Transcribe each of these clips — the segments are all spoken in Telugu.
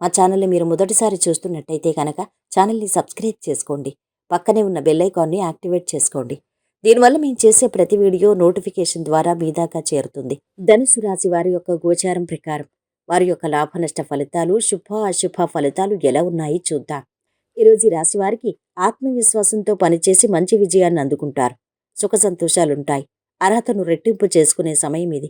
మా ఛానల్ని మీరు మొదటిసారి చూస్తున్నట్టయితే కనుక ఛానల్ని సబ్స్క్రైబ్ చేసుకోండి. పక్కనే ఉన్న బెల్ ఐకాన్ని యాక్టివేట్ చేసుకోండి. దీనివల్ల మేము చేసే ప్రతి వీడియో నోటిఫికేషన్ ద్వారా మీ దాకా చేరుతుంది. ధనుసు రాశి వారి యొక్క గోచారం ప్రకారం వారి యొక్క లాభ నష్ట ఫలితాలు శుభ అశుభ ఫలితాలు ఎలా ఉన్నాయి చూద్దాం. ఈరోజు రాశి వారికి ఆత్మవిశ్వాసంతో పనిచేసి మంచి విజయాన్ని అందుకుంటారు. సుఖ సంతోషాలుంటాయి. అర్హతను రెట్టింపు చేసుకునే సమయం ఇది.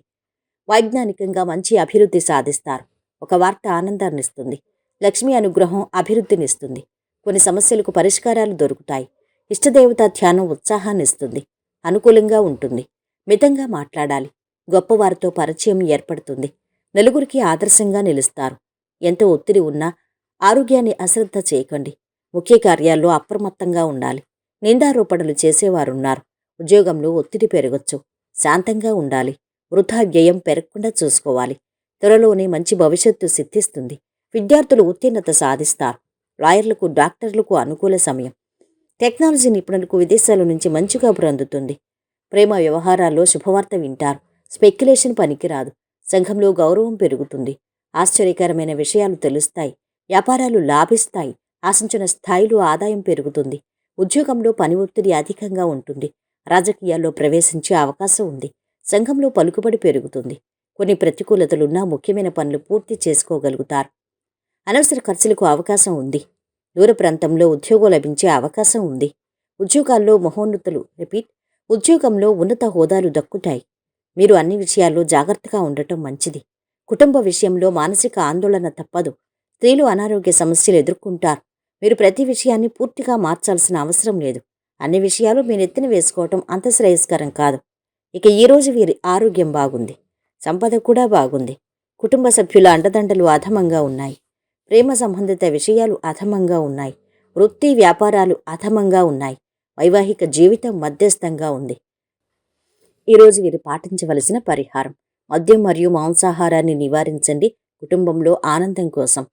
వైజ్ఞానికంగా మంచి అభివృద్ధి సాధిస్తారు. ఒక వార్త ఆనందాన్నిస్తుంది. లక్ష్మీ అనుగ్రహం అభివృద్ధినిస్తుంది. కొన్ని సమస్యలకు పరిష్కారాలు దొరుకుతాయి. ఇష్టదేవత ధ్యానం ఉత్సాహాన్నిస్తుంది. అనుకూలంగా ఉంటుంది. మితంగా మాట్లాడాలి. గొప్పవారితో పరిచయం ఏర్పడుతుంది. నలుగురికి ఆదర్శంగా నిలుస్తారు. ఎంత ఒత్తిడి ఉన్నా ఆరోగ్యాన్ని అశ్రద్ధ చేయకండి. ముఖ్య కార్యాల్లో అప్రమత్తంగా ఉండాలి. నిందారోపణలు చేసేవారున్నారు. ఉద్యోగంలో ఒత్తిడి పెరగొచ్చు. శాంతంగా ఉండాలి. వృధా వ్యయం పెరగకుండా చూసుకోవాలి. త్వరలోనే మంచి భవిష్యత్తు సిద్ధిస్తుంది. విద్యార్థులు ఉత్తీర్ణత సాధిస్తారు. లాయర్లకు డాక్టర్లకు అనుకూల సమయం. టెక్నాలజీ నిపుణులకు విదేశాల నుంచి మంచి కబురు అందుతుంది ప్రేమ వ్యవహారాల్లో శుభవార్త వింటారు. స్పెక్యులేషన్ పనికిరాదు. సంఘంలో గౌరవం పెరుగుతుంది. ఆశ్చర్యకరమైన విషయాలు తెలుస్తాయి. వ్యాపారాలు లాభిస్తాయి. ఆశించిన స్థాయిలో ఆదాయం పెరుగుతుంది. ఉద్యోగంలో పని ఒత్తిడి అధికంగా ఉంటుంది. రాజకీయాల్లో ప్రవేశించే అవకాశం ఉంది. సంఘంలో పలుకుబడి పెరుగుతుంది. కొన్ని ప్రతికూలతలున్నా ముఖ్యమైన పనులు పూర్తి చేసుకోగలుగుతారు. అనవసర ఖర్చులకు అవకాశం ఉంది. దూర ప్రాంతంలో ఉద్యోగం లభించే అవకాశం ఉంది. ఉద్యోగాల్లో మహోన్నతులు రిపీట్ ఉద్యోగంలో ఉన్నత హోదాలు దక్కుతాయి. మీరు అన్ని విషయాల్లో జాగ్రత్తగా ఉండటం మంచిది. కుటుంబ విషయంలో మానసిక ఆందోళన తప్పదు. స్త్రీలు అనారోగ్య సమస్యలు ఎదుర్కొంటారు. మీరు ప్రతి విషయాన్ని పూర్తిగా మార్చాల్సిన అవసరం లేదు. అన్ని విషయాలు మీ నెత్తిన వేసుకోవటం అంత శ్రేయస్కరం కాదు. ఇక ఈ రోజు వీరి ఆరోగ్యం బాగుంది. సంపద కూడా బాగుంది. కుటుంబ సభ్యుల అండదండలు అధమంగా ఉన్నాయి. ప్రేమ సంబంధిత విషయాలు అధమంగా ఉన్నాయి. వృత్తి వ్యాపారాలు అధమంగా ఉన్నాయి. వైవాహిక జీవితం మధ్యస్థంగా ఉంది. ఈరోజు వీరు పాటించవలసిన పరిహారం. మద్యం మరియు మాంసాహారాన్ని నివారించండి కుటుంబంలో ఆనందం కోసం.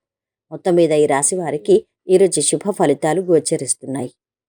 మొత్తం మీద ఈ రాశి వారికి ఈరోజు శుభ ఫలితాలు గోచరిస్తున్నాయి.